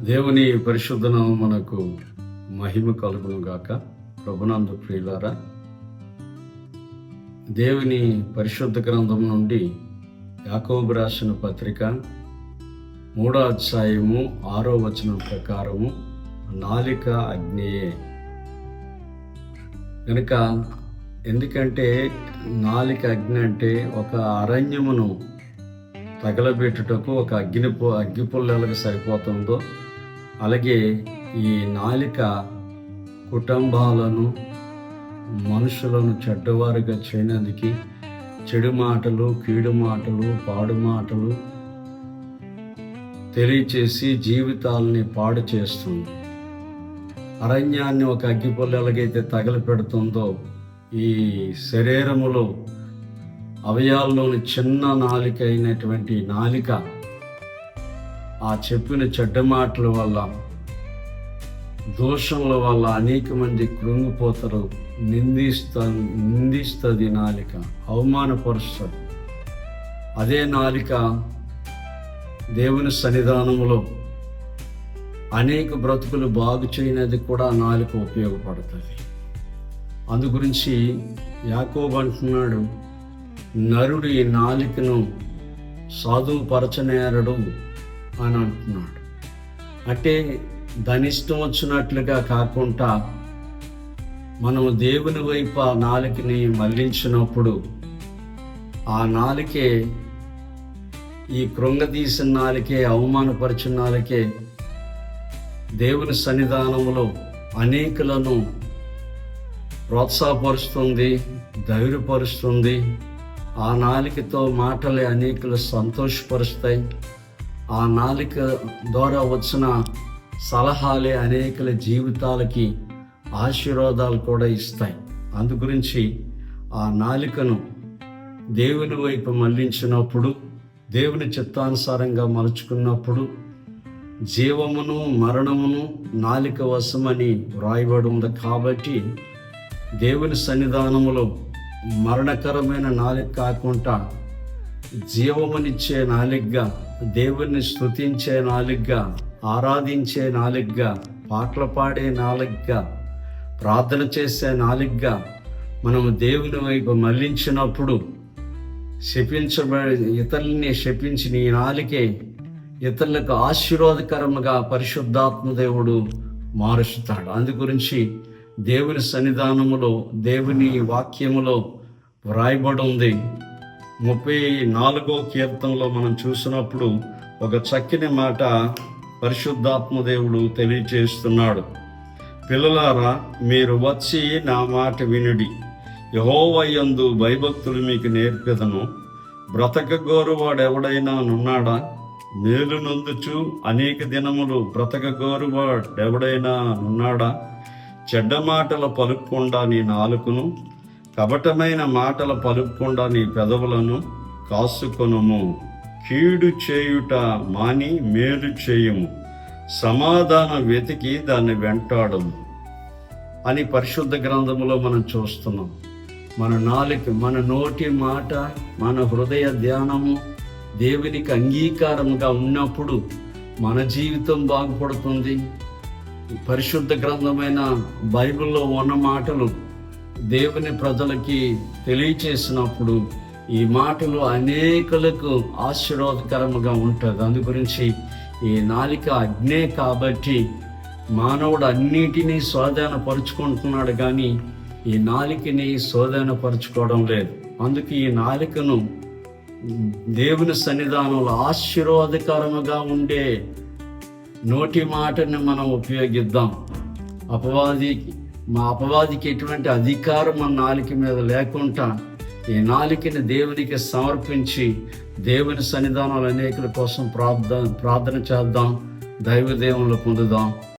దేవుని పరిశుద్ధ మనకు మహిమ కలుగును గాక. ప్రభునందు ప్రియులారా దేవుని పరిశుద్ధ గ్రంథం నుండి యాకోబు రాసిన పత్రిక మూడో అధ్యాయము ఆరో వచనం ప్రకారము నాలిక అగ్నియే. కనుక ఎందుకంటే నాలిక అగ్ని అంటే ఒక అరణ్యమును తగలబెట్టుటకు ఒక అగ్ని అగ్గిపుల్లలకు సరిపోతుందో అలాగే ఈ నాలిక కుటుంబాలను మనుషులను చెడ్డవారుగా చేయడానికి చెడు మాటలు కీడు మాటలు పాడు మాటలు తెలియచేసి జీవితాలని పాడు చేస్తుంది. అరణ్యాన్ని ఒక అగ్గిపుల్ల ఎలాగైతే తగలపెడుతుందో ఈ శరీరములో అవయాల్లోని చిన్న నాలిక అయినటువంటి నాలిక ఆ చెప్పిన చెడ్డ మాటల వల్ల దోషముల వల్ల అనేక మంది కృంగిపోతారు నిందిస్త నిందిస్తుంది నాలిక అవమానపరుస్తుంది అదే నాలిక దేవుని సన్నిధానంలో అనేక బ్రతుకులు బాగు చేయనది కూడా నాలుక ఉపయోగపడుతుంది. అందు గురించి యాకోబు అంటున్నాడు నరుడు ఈ నాలికను సాధువుపరచనేరడు అని అంటున్నాడు. అంటే ధనిష్టం వచ్చినట్లుగా కాకుండా మనం దేవుని వైపు ఆ నాలికని మళ్ళించినప్పుడు ఆ నాలుకే ఈ కృంగదీసిన నాలుకే అవమానపరిచిన నాలుకే దేవుని సన్నిధానంలో అనేకులను ప్రోత్సాహపరుస్తుంది ధైర్యపరుస్తుంది. ఆ నాలికతో మాటలే అనేకులు సంతోషపరుస్తాయి. ఆ నాలిక ద్వారా వచ్చిన సలహాలే అనేకల జీవితాలకి ఆశీర్వాదాలు కూడా ఇస్తాయి. అందు గురించి ఆ నాలికను దేవుని వైపు మళ్ళించినప్పుడు దేవుని చిత్తానుసారంగా మలుచుకున్నప్పుడు జీవమును మరణమును నాలిక వశమని వ్రాయబడి ఉంది. కాబట్టి దేవుని సన్నిధానములో మరణకరమైన నాలిక కాకుండా జీవమునిచ్చే నాలిగ్గా దేవుణ్ణి స్తుతించే నాలిగ్గా ఆరాధించే నాలిగ్గా పాటలు పాడే నాలిగ్గా ప్రార్థన చేసే నాలిగ్గా మనం దేవుని వైపు మళ్ళించినప్పుడు శపించబడి ఇతరుల్ని శపించిన ఈ నాలికే ఇతరులకు ఆశీర్వాదకరముగా పరిశుద్ధాత్మ దేవుడు మారుస్తాడు. అందు గురించి దేవుని సన్నిధానములో దేవుని వాక్యములో వ్రాయబడి ఉంది. ముప్పై నాలుగో కీర్తనలో మనం చూసినప్పుడు ఒక చక్కని మాట పరిశుద్ధాత్మదేవుడు తెలియచేస్తున్నాడు. పిల్లలారా మీరు వచ్చి నా మాట వినుడి. యహోవయ్యందు భయభక్తులు మీకు నేర్పెదను. బ్రతకగోరువాడెవడైనా నున్నాడా మేలు నొందుచు అనేక దినములు బ్రతకగోరువాడెవడైనా నున్నాడా చెడ్డ మాటలు పలుక్కుండా నీ నాలుకను కపటమైన మాటలు పలుకుండా నీ పెదవులను కాసుకొనుము. కీడు చేయుట మాని మేలు చేయుము. సమాధానం వెతికి దాన్ని వెంటాడము. అని పరిశుద్ధ గ్రంథములో మనం చూస్తున్నాం. మన నాలుక మన నోటి మాట మన హృదయ ధ్యానము దేవునికి అంగీకారముగా ఉన్నప్పుడు మన జీవితం బాగుపడుతుంది. పరిశుద్ధ గ్రంథమైన బైబిల్లో ఉన్న మాటలు దేవుని ప్రజలకి తెలియచేసినప్పుడు ఈ మాటలు అనేకులకు ఆశీర్వాదకరముగా ఉంటుంది. అందు గురించి ఈ నాలిక అగ్నే కాబట్టి మానవుడు అన్నిటినీ స్వాధీనపరుచుకుంటున్నాడు కానీ ఈ నాలికని స్వాధీనపరుచుకోవడం లేదు. అందుకే ఈ నాలికను దేవుని సన్నిధానంలో ఆశీర్వాదకరముగా ఉండే నోటి మాటని మనం ఉపయోగిద్దాం. అపవాదికి మా అపవాదికి ఎటువంటి అధికారం మన నాలిక మీద లేకుండా ఈ నాలికని దేవునికి సమర్పించి దేవుని సన్నిధానాలు అనేకుల కోసం ప్రార్థన ప్రార్థన చేద్దాం. దైవ దేవుళ్ళు పొందుదాం.